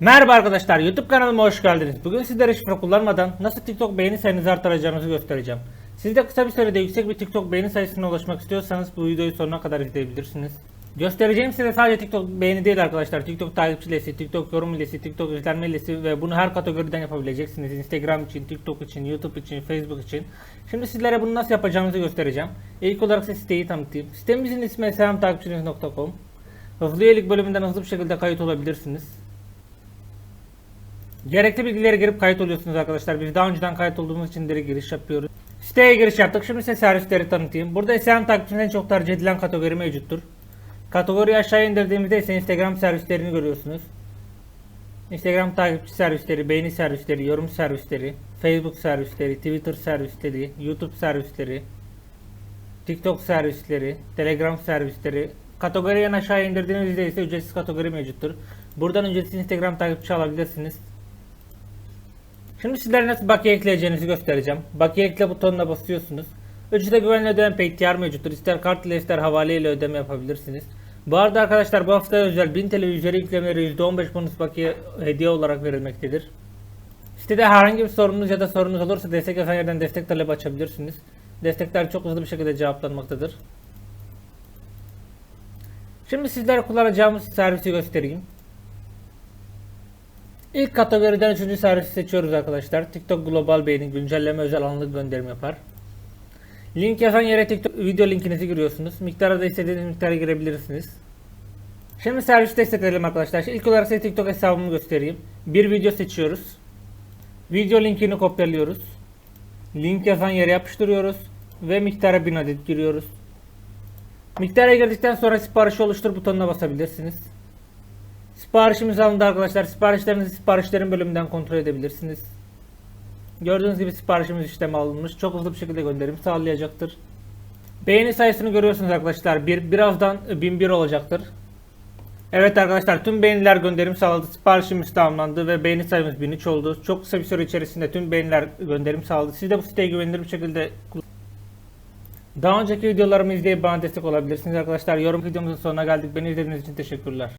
Merhaba arkadaşlar YouTube kanalıma hoş geldiniz. Bugün sizlere şifre kullanmadan nasıl TikTok beğeni sayınızı artıracağınızı göstereceğim. Siz de kısa bir sürede yüksek bir TikTok beğeni sayısına ulaşmak istiyorsanız bu videoyu sonuna kadar izleyebilirsiniz. Göstereceğim size sadece TikTok beğeni değil arkadaşlar. TikTok takipçi listesi, TikTok yorum listesi, TikTok izlenme listesi ve bunu her kategoriden yapabileceksiniz. Instagram için, TikTok için, YouTube için, Facebook için. Şimdi sizlere bunu nasıl yapacağınızı göstereceğim. İlk olarak size siteyi tanıtayım. Sitemizin ismi selamtakipçiniz.com. Hızlı üyelik bölümünden hızlı bir şekilde kayıt olabilirsiniz. Gerekli bilgileri girip kayıt oluyorsunuz arkadaşlar. Biz daha önceden kayıt olduğumuz için direkt giriş yapıyoruz. Siteye giriş yaptık. Şimdi size servisleri tanıtayım. Burada SEM takipçinin en çok tercih edilen kategori mevcuttur. Kategoriyi aşağı indirdiğimizde ise Instagram servislerini görüyorsunuz. Instagram takipçi servisleri, beğeni servisleri, yorum servisleri, Facebook servisleri, Twitter servisleri, YouTube servisleri, TikTok servisleri, Telegram servisleri. Kategoriyi en aşağı indirdiğinizde ise ücretsiz kategori mevcuttur. Buradan ücretsiz Instagram takipçi alabilirsiniz. Şimdi sizlere nasıl bakiye ekleyeceğinizi göstereceğim. Bakiye ekle butonuna basıyorsunuz. Ücrete güvenli ödeme PayTR mevcuttur. İster kart ile ister havale ile ödeme yapabilirsiniz. Bu arada arkadaşlar bu hafta özel 1000 TL üzeri yüklemeleri %15 bonus bakiye hediye olarak verilmektedir. Sitede herhangi bir sorunuz ya da sorunuz olursa destek yazan yerden destek talebi açabilirsiniz. Destekler çok hızlı bir şekilde cevaplanmaktadır. Şimdi sizlere kullanacağımız servisi göstereyim. İlk kategoriden üçüncü servisi seçiyoruz arkadaşlar. TikTok Global Beğeni güncelleme özel anlık gönderim yapar. Link yazan yere TikTok video linkinizi giriyorsunuz. Miktara da istediğiniz miktara girebilirsiniz. Şimdi servis destekleyelim arkadaşlar. İlk olarak size TikTok hesabımı göstereyim. Bir video seçiyoruz. Video linkini kopyalıyoruz. Link yazan yere yapıştırıyoruz. Ve miktara 1000 adet giriyoruz. Miktara girdikten sonra siparişi oluştur butonuna basabilirsiniz. Siparişimiz alındı arkadaşlar. Siparişlerinizi siparişlerin bölümünden kontrol edebilirsiniz. Gördüğünüz gibi siparişimiz işleme alınmış. Çok hızlı bir şekilde gönderim sağlayacaktır. Beğeni sayısını görüyorsunuz arkadaşlar. Bir, birazdan 1001 olacaktır. Evet arkadaşlar tüm beğeniler gönderim sağladı. Siparişimiz tamamlandı ve beğeni sayımız 1003 oldu. Çok kısa bir süre içerisinde tüm beğeniler gönderim sağladı. Siz de bu siteye güvenilir bir şekilde daha önceki videolarımı izleyip bana destek olabilirsiniz arkadaşlar. Yorum videomuzun sonuna geldik. Beni izlediğiniz için teşekkürler.